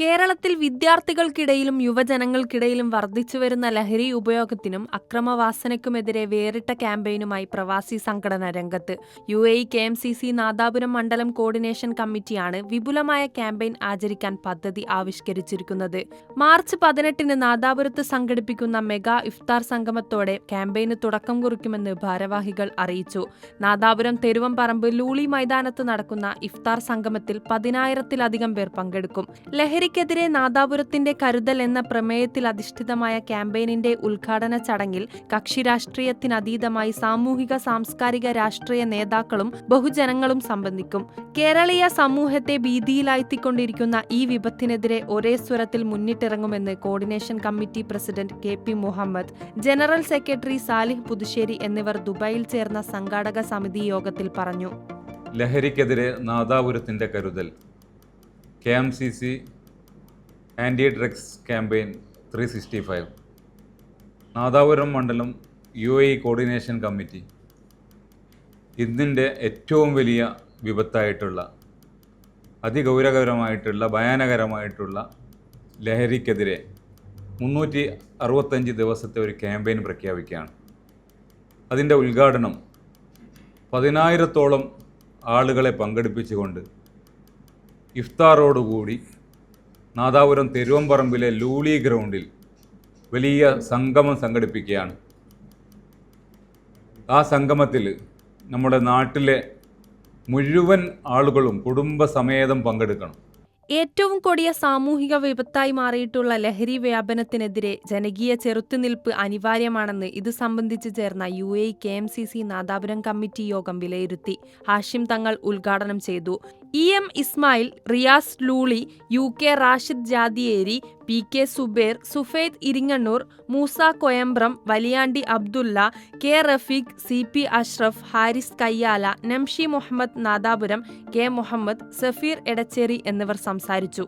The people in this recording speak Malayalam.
കേരളത്തിൽ വിദ്യാർത്ഥികൾക്കിടയിലും യുവജനങ്ങൾക്കിടയിലും വർദ്ധിച്ചു വരുന്ന ലഹരി ഉപയോഗത്തിനും അക്രമവാസനയ്ക്കുമെതിരെ വേറിട്ട ക്യാമ്പയിനുമായി പ്രവാസി സംഘടന രംഗത്ത്. U A K M C C Nadapuram മണ്ഡലം കോർഡിനേഷൻ കമ്മിറ്റിയാണ് വിപുലമായ ക്യാമ്പയിൻ ആചരിക്കാൻ പദ്ധതി ആവിഷ്കരിച്ചിരിക്കുന്നത്. മാർച്ച് പതിനെട്ടിന് നാദാപുരത്ത് സംഘടിപ്പിക്കുന്ന മെഗാ ഇഫ്താർ സംഗമത്തോടെ ക്യാമ്പയിന് തുടക്കം കുറിക്കുമെന്ന് ഭാരവാഹികൾ അറിയിച്ചു. നാദാപുരം തെരുവംപറമ്പ് ലൂളി മൈതാനത്ത് നടക്കുന്ന ഇഫ്താർ സംഗമത്തിൽ പതിനായിരത്തിലധികം പേർ പങ്കെടുക്കും. ലഹരിക്കെതിരെ നാദാപുരത്തിന്റെ കരുതൽ എന്ന പ്രമേയത്തിൽ അധിഷ്ഠിതമായ ക്യാമ്പയിനിന്റെ ഉദ്ഘാടന ചടങ്ങിൽ കക്ഷി രാഷ്ട്രീയത്തിനതീതമായി സാമൂഹിക സാംസ്കാരിക രാഷ്ട്രീയ നേതാക്കളും ബഹുജനങ്ങളും സംബന്ധിക്കും. കേരളീയ സമൂഹത്തെ ഭീതിയിലാഴ്ത്തിക്കൊണ്ടിരിക്കുന്ന ഈ വിപത്തിനെതിരെ ഒരേ സ്വരത്തിൽ മുന്നിട്ടിറങ്ങുമെന്ന് coordination committee president K P Muhammad general secretary Salih Puthussery എന്നിവർ ദുബായിൽ ചേർന്ന സംഘാടക സമിതി യോഗത്തിൽ പറഞ്ഞു. ലഹരിക്കെതിരെ നാദാപുരത്തിന്റെ കരുതൽ. K M C C anti drugs campaign three sixty five Nadapuram മണ്ഡലം യു എ കോർഡിനേഷൻ കമ്മിറ്റി. ഇതിന്റെ ഏറ്റവും വലിയ വിപത്തായിട്ടുള്ള അതിഗൗരവകരമായിട്ടുള്ള ഭയാനകരമായിട്ടുള്ള ലഹരിക്കെതിരെ മുന്നൂറ്റി അറുപത്തഞ്ച് ദിവസത്തെ ഒരു ക്യാമ്പയിൻ പ്രഖ്യാപിക്കുകയാണ്. അതിന്റെ ഉദ്ഘാടനം പതിനായിരത്തോളം ആളുകളെ പങ്കെടുപ്പിച്ചുകൊണ്ട് ഇഫ്താറോടുകൂടി നാദാപുരം തിരുവമ്പറമ്പിലെ ലൂളി ഗ്രൗണ്ടിൽ വലിയ സംഗമം സംഘടിപ്പിക്കുകയാണ്. ആ സംഗമത്തിൽ നമ്മുടെ നാട്ടിലെ മുഴുവൻ ആളുകളും കുടുംബസമേതം പങ്കെടുക്കണം. ഏറ്റവും കൊടിയ സാമൂഹിക വിപത്തായി മാറിയിട്ടുള്ള ലഹരി വ്യാപനത്തിനെതിരെ ജനകീയ ചെറുത്തുനിൽപ്പ് അനിവാര്യമാണെന്ന് ഇത് സംബന്ധിച്ച് ചേർന്ന U A K M C C Nadapuram committee യോഗം വിലയിരുത്തി. ഹാഷിം തങ്ങൾ ഉദ്ഘാടനം ചെയ്തു. E M Ismail Riyas Luli U K Rashid Jadiyeri P K Subair Sufaid Iringannur Moosa Koyambram Valiyandi Abdulla K Rafeeq C P Ashraf Haris Kayyala Namshi Muhammad Nadapuram K Muhammad Safeer Edachery എന്നിവർ സംസാരിച്ചു.